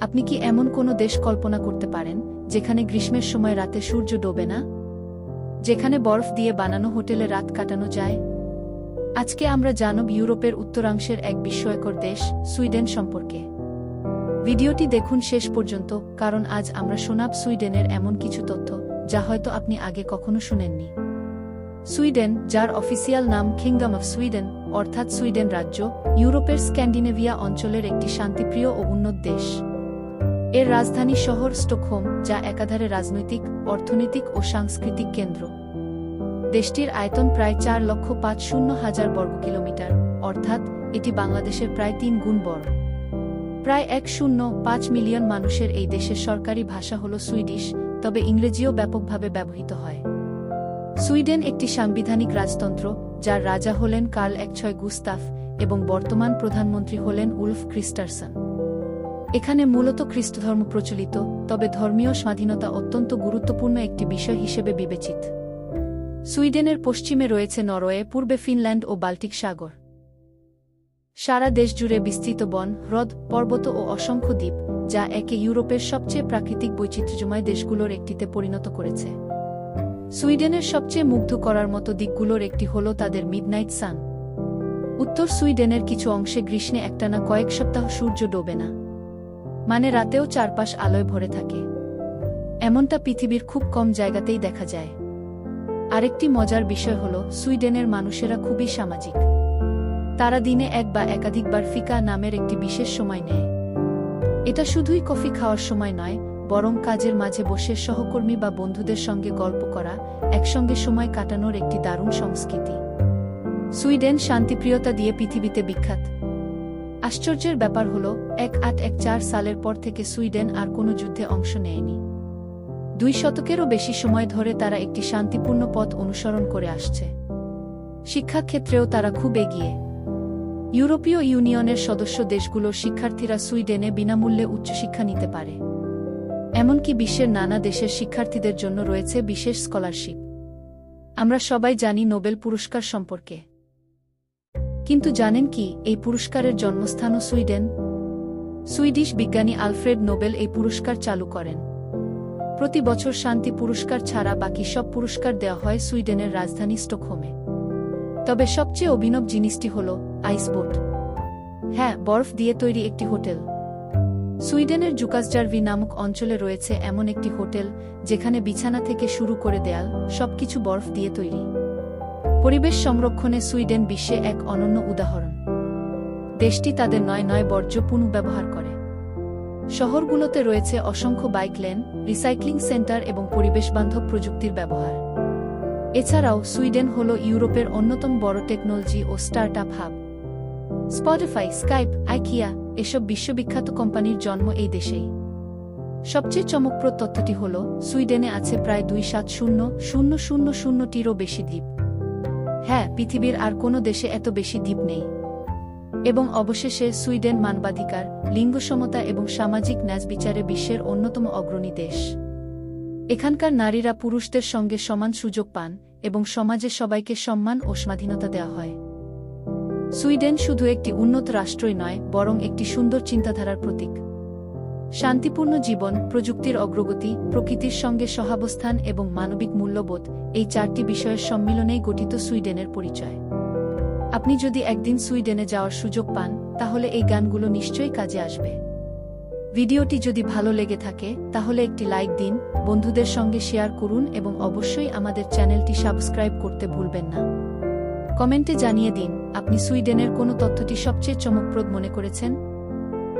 আপনি কি এমন কোনো দেশ কল্পনা করতে পারেন, যেখানে গ্রীষ্মের সময় রাতে সূর্য ডোবে না? যেখানে বরফ দিয়ে বানানো হোটেলে রাত কাটানো যায়? আজকে আমরা জানব ইউরোপের উত্তরাংশের এক বিস্ময়কর দেশ, সুইডেন সম্পর্কে। ভিডিওটি দেখুন শেষ পর্যন্ত, কারণ আজ আমরা শোনাব সুইডেনের এমন কিছু তথ্য, যা হয়তো আপনি আগে কখনো শুনেননি। সুইডেন, যার অফিসিয়াল নাম কিংডম অফ সুইডেন অর্থাৎ সুইডেন রাজ্য, ইউরোপের স্ক্যান্ডিনেভিয়া অঞ্চলের একটি শান্তিপ্রিয় ও উন্নত দেশ। এর রাজধানী শহর স্টকহোম, যা একাধারে রাজনৈতিক, অর্থনৈতিক ও সাংস্কৃতিক কেন্দ্র। দেশটির আয়তন প্রায় চার লক্ষ পাঁচ শূন্য হাজার বর্গ কিলোমিটার, অর্থাৎ এটি বাংলাদেশের প্রায় তিন গুণ বড়। প্রায় এক শূন্য পাঁচ মিলিয়ন মানুষের এই দেশের সরকারি ভাষা হল সুইডিশ, তবে ইংরেজিও ব্যাপকভাবে ব্যবহৃত হয়। সুইডেন একটি সাংবিধানিক রাজতন্ত্র, যার রাজা হলেন কার্ল এক ছয় গুস্তাফ এবং বর্তমান প্রধানমন্ত্রী হলেন উলফ ক্রিস্টারসন। এখানে মূলত খ্রিস্টধর্ম প্রচলিত, তবে ধর্মীয় স্বাধীনতা অত্যন্ত গুরুত্বপূর্ণ একটি বিষয় হিসেবে বিবেচিত। সুইডেনের পশ্চিমে রয়েছে নরওয়ে, পূর্বে ফিনল্যান্ড ও বাল্টিক সাগর। সারা দেশ জুড়ে বিস্তৃত বন, হ্রদ, পর্বত ও অসংখ্য দ্বীপ, যা একে ইউরোপের সবচেয়ে প্রাকৃতিক বৈচিত্র্যময় দেশগুলোর একটিতে পরিণত করেছে। সুইডেনের সবচেয়ে মুগ্ধ করার মতো দিকগুলোর একটি হল তাদের মিডনাইট সান। উত্তর সুইডেনের কিছু অংশে গ্রীষ্মে একটানা কয়েক সপ্তাহ সূর্য ডোবে না। মানে রাতেও চারপাশ আলোয় ভরে থাকে। এমনটা পৃথিবীর খুব কম জায়গাতেই দেখা যায়। আরেকটি মজার বিষয় হল, সুইডেনের মানুষেরা খুবই সামাজিক। তারা দিনে এক বা একাধিকবার ফিকা নামের একটি বিশেষ সময় নেয়। এটা শুধুই কফি খাওয়ার সময় নয়, বরং কাজের মাঝে বসে সহকর্মী বা বন্ধুদের সঙ্গে গল্প করা, একসঙ্গে সময় কাটানোর একটি দারুণ সংস্কৃতি। সুইডেন শান্তিপ্রিয়তা দিয়ে পৃথিবীতে বিখ্যাত। আশ্চর্যের ব্যাপার হল, এক আট এক চার সালের পর থেকে সুইডেন আর কোনো যুদ্ধে অংশ নেয়নি। দুই শতকেরও বেশি সময় ধরে তারা একটি শান্তিপূর্ণ পথ অনুসরণ করে আসছে। শিক্ষাক্ষেত্রেও তারা খুব এগিয়ে। ইউরোপীয় ইউনিয়নের সদস্য দেশগুলোর শিক্ষার্থীরা সুইডেনে বিনামূল্যে উচ্চশিক্ষা নিতে পারে। এমনকি বিশ্বের নানা দেশের শিক্ষার্থীদের জন্য রয়েছে বিশেষ স্কলারশিপ। আমরা সবাই জানি নোবেল পুরস্কার সম্পর্কে। কিন্তু জানেন কি, এই পুরস্কারের জন্মস্থানও সুইডেন। সুইডিশ বিজ্ঞানী আলফ্রেড নোবেল এই পুরস্কার চালু করেন। প্রতি বছর শান্তি পুরস্কার ছাড়া বাকি সব পুরস্কার দেওয়া হয় সুইডেনের রাজধানী স্টকহোমে। তবে সবচেয়ে অভিনব জিনিসটি হল আইসবোট হ্যাঁ বরফ দিয়ে তৈরি একটি হোটেল। সুইডেনের জুকাসজার্ভি নামক অঞ্চলে রয়েছে এমন একটি হোটেল, যেখানে বিছানা থেকে শুরু করে দেয়াল, সবকিছু বরফ দিয়ে তৈরি। পরিবেশ সংরক্ষণে সুইডেন বিশ্বে এক অনন্য উদাহরণ। দেশটি তাদের নয় নয় বর্জ্য পুনঃব্যবহার করে। শহরগুলোতে রয়েছে অসংখ্য বাইক লেন, রিসাইক্লিং সেন্টার এবং পরিবেশবান্ধব প্রযুক্তির ব্যবহার। এছাড়াও সুইডেন হল ইউরোপের অন্যতম বড় টেকনোলজি ও start up hub. Spotify, Skype, IKEA এসব বিশ্ববিখ্যাত কোম্পানির জন্ম এই দেশেই। সবচেয়ে চমকপ্রদ তথ্যটি হল, সুইডেনে আছে প্রায় দুই সাত শূন্য শূন্য শূন্য শূন্যটিরও বেশি দ্বীপ। হ্যাঁ পৃথিবীর আর কোনো দেশে এত বেশি দ্বীপ নেই। এবং অবশেষে সুইডেন মানবাধিকার লিঙ্গ সমতা এবং সামাজিক ন্যাজবিচারে বিশ্বের অন্যতম অগ্রণী দেশ। এখানকার নারীরা পুরুষদের সঙ্গে সমান সুযোগ পান এবং সমাজে সবাইকে সম্মান ও স্বাধীনতা দেওয়া হয়। সুইডেন শুধু একটি উন্নত রাষ্ট্রই নয়, বরং একটি সুন্দর চিন্তাধারার প্রতীক। শান্তিপূর্ণ জীবন, প্রযুক্তির অগ্রগতি, প্রকৃতির সঙ্গে সহাবস্থান এবং মানবিক মূল্যবোধ, এই চারটি বিষয়ের সম্মিলনেই গঠিত সুইডেনের পরিচয়। আপনি যদি একদিন সুইডেনে যাওয়ার সুযোগ পান, তাহলে এই গানগুলো নিশ্চয়ই কাজে আসবে। ভিডিওটি যদি ভালো লেগে থাকে, তাহলে একটি লাইক দিন, বন্ধুদের সঙ্গে শেয়ার করুন এবং অবশ্যই আমাদের চ্যানেলটি সাবস্ক্রাইব করতে ভুলবেন না। কমেন্টে জানিয়ে দিন, আপনি সুইডেনের কোনো তথ্যটি সবচেয়ে চমকপ্রদ মনে করেছেন?